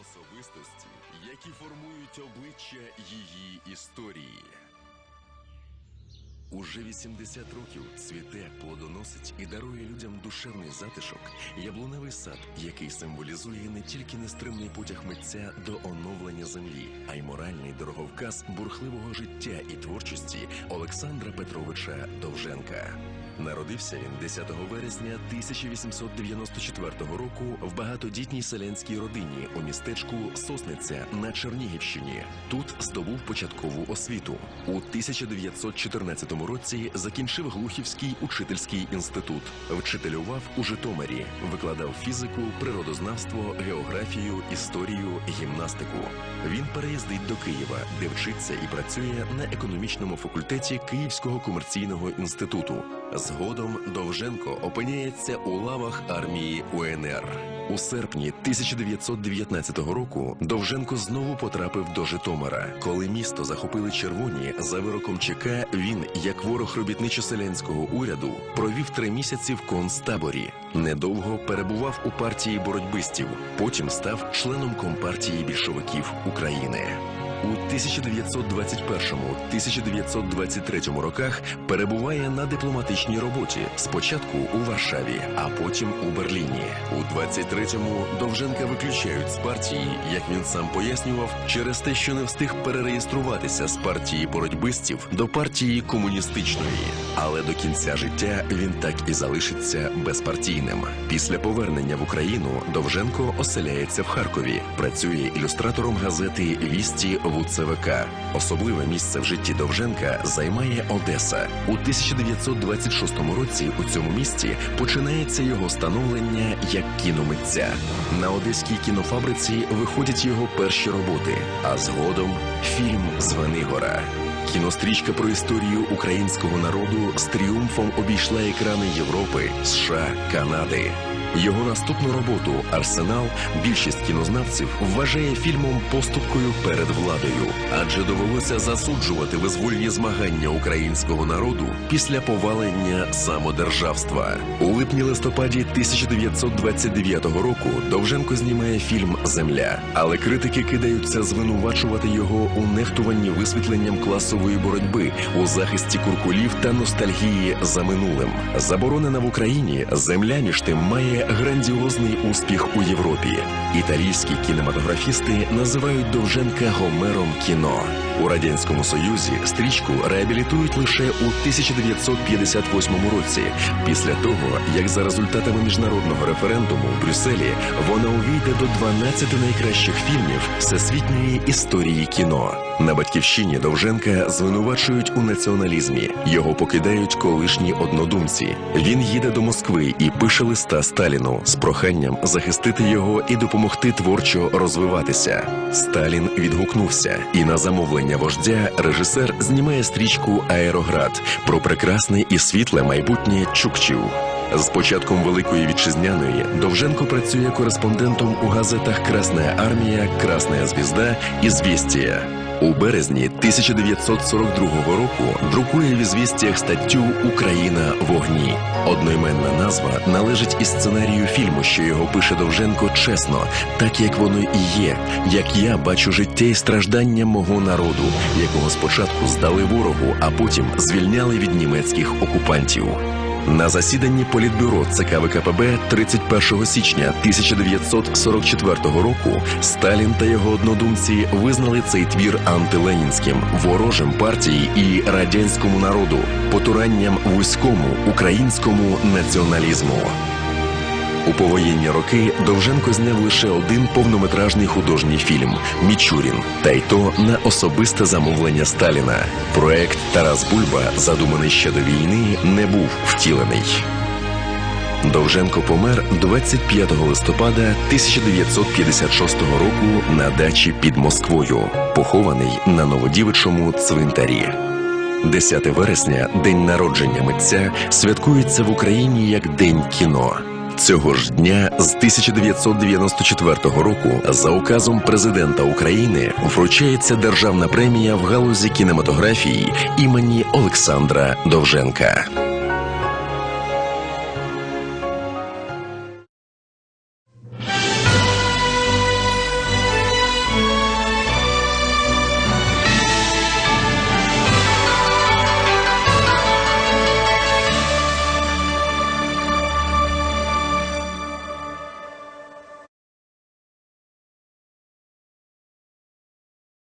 Особистості, які формують обличчя її історії. Уже 80 років цвіте, плодоносить і дарує людям душевний затишок яблуневий сад, який символізує не тільки нестримний потяг митця до оновлення землі, а й моральний дороговказ бурхливого життя і творчості Олександра Петровича Довженка. Народився він 10 вересня 1894 року в багатодітній селянській родині у містечку Сосниця на Чернігівщині. Тут здобув початкову освіту. У 1914 році закінчив Глухівський учительський інститут, вчителював у Житомирі, викладав фізику, природознавство, географію, історію, гімнастику. Він переїздить до Києва, де вчиться і працює на економічному факультеті Київського комерційного інституту. Згодом Довженко опиняється у лавах армії УНР. У серпні 1919 року Довженко знову потрапив до Житомира. Коли місто захопили червоні, за вироком ЧК він, як ворог робітничо-селянського уряду, провів три місяці в концтаборі. Недовго перебував у партії боротьбистів, потім став членом компартії більшовиків України. У 1921-1923 роках перебуває на дипломатичній роботі. Спочатку у Варшаві, а потім у Берліні. У 23-му Довженка виключають з партії, як він сам пояснював, через те, що не встиг перереєструватися з партії боротьбистів до партії комуністичної. Але до кінця життя він так і залишиться безпартійним. Після повернення в Україну Довженко оселяється в Харкові, працює ілюстратором газети Вісті в УЦВК. Особливе місце в житті Довженка займає Одеса. У 1926 році у цьому місті починається його становлення як кіномитця. На одеській кінофабриці виходять його перші роботи, а згодом фільм Звенигора. Кінострічка про історію українського народу з тріумфом обійшла екрани Європи, США, Канади. Його наступну роботу Арсенал більшість кінознавців вважає фільмом поступкою перед владою, адже довелося засуджувати визвольні змагання українського народу після повалення самодержавства. У липні листопаді 1929 року Довженко знімає фільм Земля, але критики кидаються звинувачувати його у нехтуванні висвітленням класової боротьби у захисті куркулів та ностальгії за минулим. Заборонена в Україні земля між тим має грандіозний успіх у Європі. Італійські кінематографісти називають Довженка Гомером кіно. У радянському союзі стрічку реабілітують лише у 1958 році, після того як за результатами міжнародного референдуму в Брюсселі вона увійде до 12 найкращих фільмів всесвітньої історії кіно. На батьківщині Довженка звинувачують у націоналізмі. Його покидають колишні однодумці. Він їде до Москви і пише листа Сталіну з проханням захистити його і допомогти творчо розвиватися. Сталін відгукнувся, і на замовлення вождя режисер знімає стрічку Аероград про прекрасне і світле майбутнє Чукчів. З початком Великої Вітчизняної Довженко працює кореспондентом у газетах Красна армія, Красна звізда і Звістія. У березні 1942 року друкує в «Ізвістіях» статтю Україна в огні. Одноіменна назва належить і сценарію фільму, що його пише Довженко чесно, так як воно і є, як я бачу життя і страждання мого народу, якого спочатку здали ворогу, а потім звільняли від німецьких окупантів. На засіданні Політбюро ЦК ВКПБ 31 січня 1944 року Сталін та його однодумці визнали цей твір антиленінським, ворожим партії і радянському народу, потуранням вузькому українському націоналізму. У повоєнні роки Довженко зняв лише один повнометражний художній фільм Мічурін, та й то на особисте замовлення Сталіна. Проект Тарас Бульба, задуманий ще до війни, не був втілений. Довженко помер 25 листопада 1956 року на дачі під Москвою, похований на Новодівичому цвинтарі. 10 вересня, день народження митця, святкується в Україні як День кіно. Цього ж дня з 1994 року за указом президента України вручається державна премія в галузі кінематографії імені Олександра Довженка.